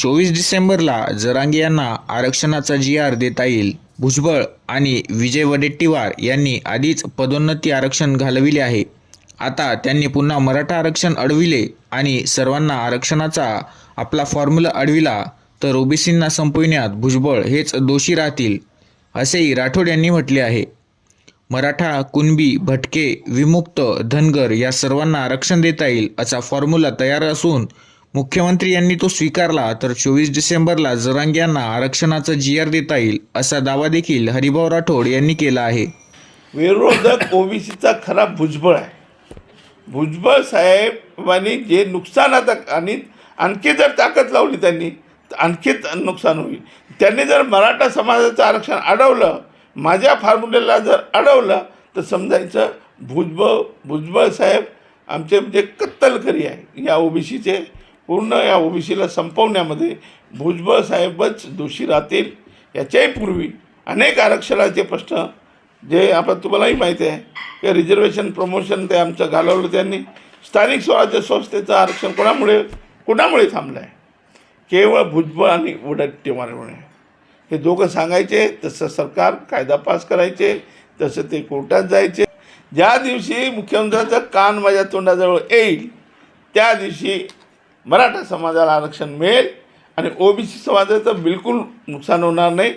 चोवीस डिसेंबरला जरांगे यांना आरक्षणाचा जी आर देता येईल. भुजबळ आणि विजय वडेट्टीवार यांनी आधीच पदोन्नती आरक्षण घालविले आहे. आता त्यांनी पुन्हा मराठा आरक्षण अडविले आणि सर्वांना आरक्षणाचा आपला फॉर्म्युला अडविला तर ओबीसींना संपविण्यात भुजबळ हेच दोषी राहतील असेही राठोड यांनी म्हटले आहे. मराठा कुणबी भटके विमुक्त धनगर या सर्वांना आरक्षण देता येईल असा फॉर्म्युला तयार असून मुख्यमंत्री यांनी तो स्वीकारला तर चोवीस डिसेंबरला जरांग यांना आरक्षणाचा जी आर देता येईल असा दावा देखील हरिभाऊ राठोड यांनी केला आहे. विरोधक ओबीसीचा खरा भुजबळ आहे. भुजबळ साहेबांनी जे नुकसान आता आणि आणखी जर ताकद लावली त्यांनी तर आणखी नुकसान होईल. त्यांनी जर मराठा समाजाचं आरक्षण अडवलं माझ्या फॉर्म्युलेला जर अडवलं तर समजायचं भुजबळ भुजबळ साहेब आमचे म्हणजे कत्तलकरी आहे या ओबीसीचे पूर्ण या ओबीसीला संपवण्यामध्ये भुजबळ साहेबच दोषी राहतील याच्याही पूर्वी अनेक आरक्षणाचे प्रश्न जे आपण तुम्हालाही माहिती आहे की रिझर्वेशन प्रमोशन ते आमचं घालवलं त्यांनी. स्थानिक स्वराज्य संस्थेचं आरक्षण कोणामुळे कोणामुळे थांबलं आहे केवळ भुजबळ आणि वडट्टीमारामुळे हे दोघं सांगायचे तसं सरकार कायदा पास करायचे तसं ते कोर्टात जायचे. ज्या दिवशी मुख्यमंत्र्यांचं कान माझ्या तोंडाजवळ येईल त्या दिवशी मराठा समाजाला आरक्षण मिळेल आणि ओबीसी समाजाचं बिलकुल नुकसान होणार नाही.